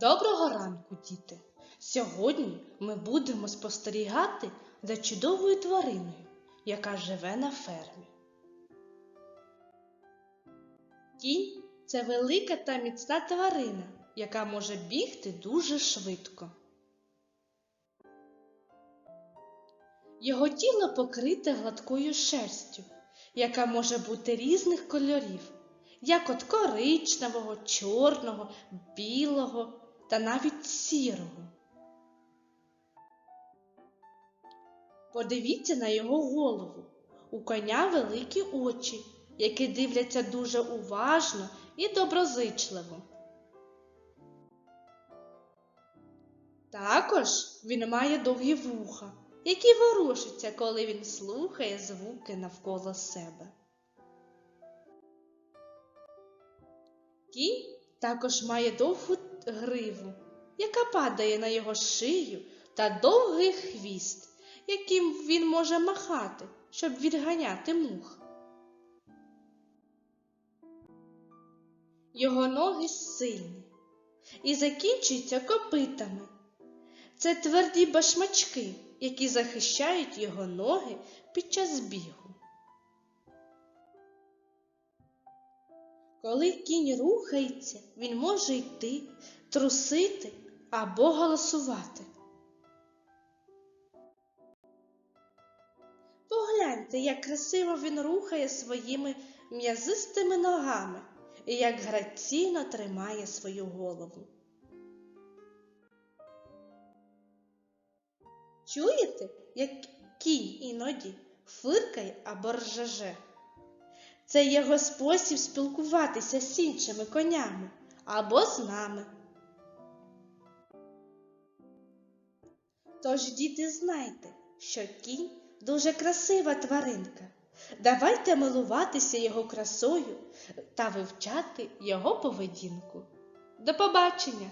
Доброго ранку, діти! Сьогодні ми будемо спостерігати за чудовою твариною, яка живе на фермі. Кінь це велика та міцна тварина, яка може бігти дуже швидко. Його тіло покрите гладкою шерстю, яка може бути різних кольорів, як от коричневого, чорного, білого та навіть сірого. Подивіться на його голову. У коня великі очі, які дивляться дуже уважно і доброзичливо. Також він має довгі вуха, які ворушаться, коли він слухає звуки навколо себе. Кінь також має довгу гриву, яка падає на його шию, та довгий хвіст, яким він може махати, щоб відганяти мух. Його ноги сильні і закінчуються копитами. Це тверді башмачки, які захищають його ноги під час бігу. Коли кінь рухається, він може йти, трусити або голосувати. Погляньте, як красиво він рухає своїми м'язистими ногами і як граційно тримає свою голову. Чуєте, як кінь іноді фиркає або ржаже? Це його спосіб спілкуватися з іншими конями або з нами. Тож, діти, знайте, що кінь дуже красива тваринка. Давайте милуватися його красою та вивчати його поведінку. До побачення!